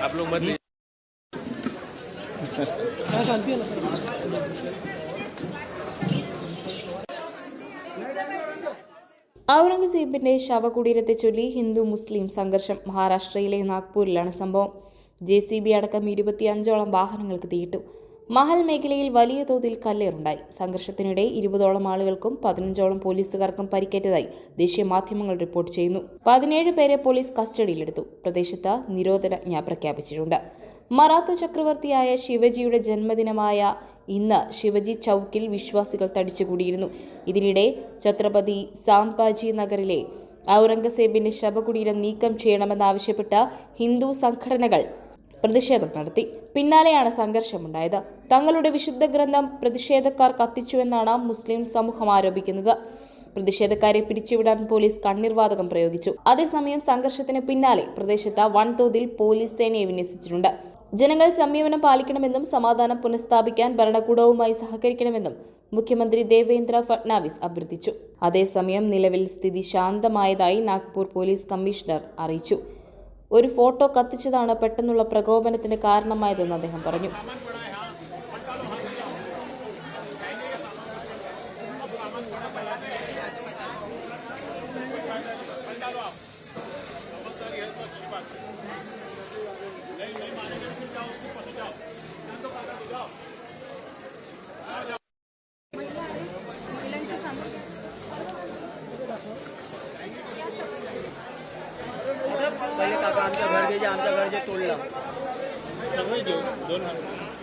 आप लोग मत लीजिए ഔറംഗസീബിന്റെ ശവകുടീരത്തെ ചൊല്ലി ഹിന്ദു മുസ്ലിം സംഘർഷം മഹാരാഷ്ട്രയിലെ നാഗ്പൂരിലാണ് സംഭവം ജെ സി ബി അടക്കം ഇരുപത്തിയഞ്ചോളം വാഹനങ്ങൾക്ക് തീയിട്ടു മഹൽ മേഖലയിൽ വലിയ തോതിൽ കല്ലേറുണ്ടായി. സംഘർഷത്തിനിടെ ഇരുപതോളം ആളുകൾക്കും പതിനഞ്ചോളം പോലീസുകാർക്കും പരിക്കേറ്റതായി ദേശീയ മാധ്യമങ്ങൾ റിപ്പോർട്ട് ചെയ്യുന്നു. പതിനേഴ് പേരെ പോലീസ് കസ്റ്റഡിയിലെടുത്തു. പ്രദേശത്ത് നിരോധനാജ്ഞ പ്രഖ്യാപിച്ചിട്ടുണ്ട്. മറാത്ത ചക്രവർത്തിയായ ശിവജിയുടെ ജന്മദിനമായ ഇന്ന് ശിവജി ചൌക്കിൽ വിശ്വാസികൾ തടിച്ചുകൂടിയിരുന്നു. ഇതിനിടെ ഛത്രപതി സാംബാജി നഗറിലെ ഔറംഗസേബിന്റെ ശവകുടീരം നീക്കം ചെയ്യണമെന്നാവശ്യപ്പെട്ട് ഹിന്ദു സംഘടനകൾ പ്രതിഷേധം നടത്തി. പിന്നാലെയാണ് സംഘർഷമുണ്ടായത്. തങ്ങളുടെ വിശുദ്ധ ഗ്രന്ഥം പ്രതിഷേധക്കാർ കത്തിച്ചുവെന്നാണ് മുസ്ലിം സമൂഹം ആരോപിക്കുന്നത്. പ്രതിഷേധക്കാരെ പിരിച്ചുവിടാൻ പോലീസ് കണ്ണീർവാതകം പ്രയോഗിച്ചു. അതേസമയം സംഘർഷത്തിന് പിന്നാലെ പ്രദേശത്ത് വൻതോതിൽ പോലീസ് സേനയെ വിന്യസിച്ചിട്ടുണ്ട്. ജനങ്ങൾ സംയമനം പാലിക്കണമെന്നും സമാധാനം പുനഃസ്ഥാപിക്കാൻ ഭരണകൂടവുമായി സഹകരിക്കണമെന്നും മുഖ്യമന്ത്രി ദേവേന്ദ്ര ഫട്നാവിസ് അഭ്യർത്ഥിച്ചു. അതേസമയം നിലവിൽ സ്ഥിതി ശാന്തമായതായി നാഗ്പൂർ പോലീസ് കമ്മീഷണർ അറിയിച്ചു. ഒരു ഫോട്ടോ കത്തിച്ചതാണ് പെട്ടെന്നുള്ള പ്രകോപനത്തിന് കാരണമായതെന്ന് അദ്ദേഹം പറഞ്ഞു. पहिले काका आमच्या घर जे आमच्या घर जे तोडलं सगळे घेऊ दोन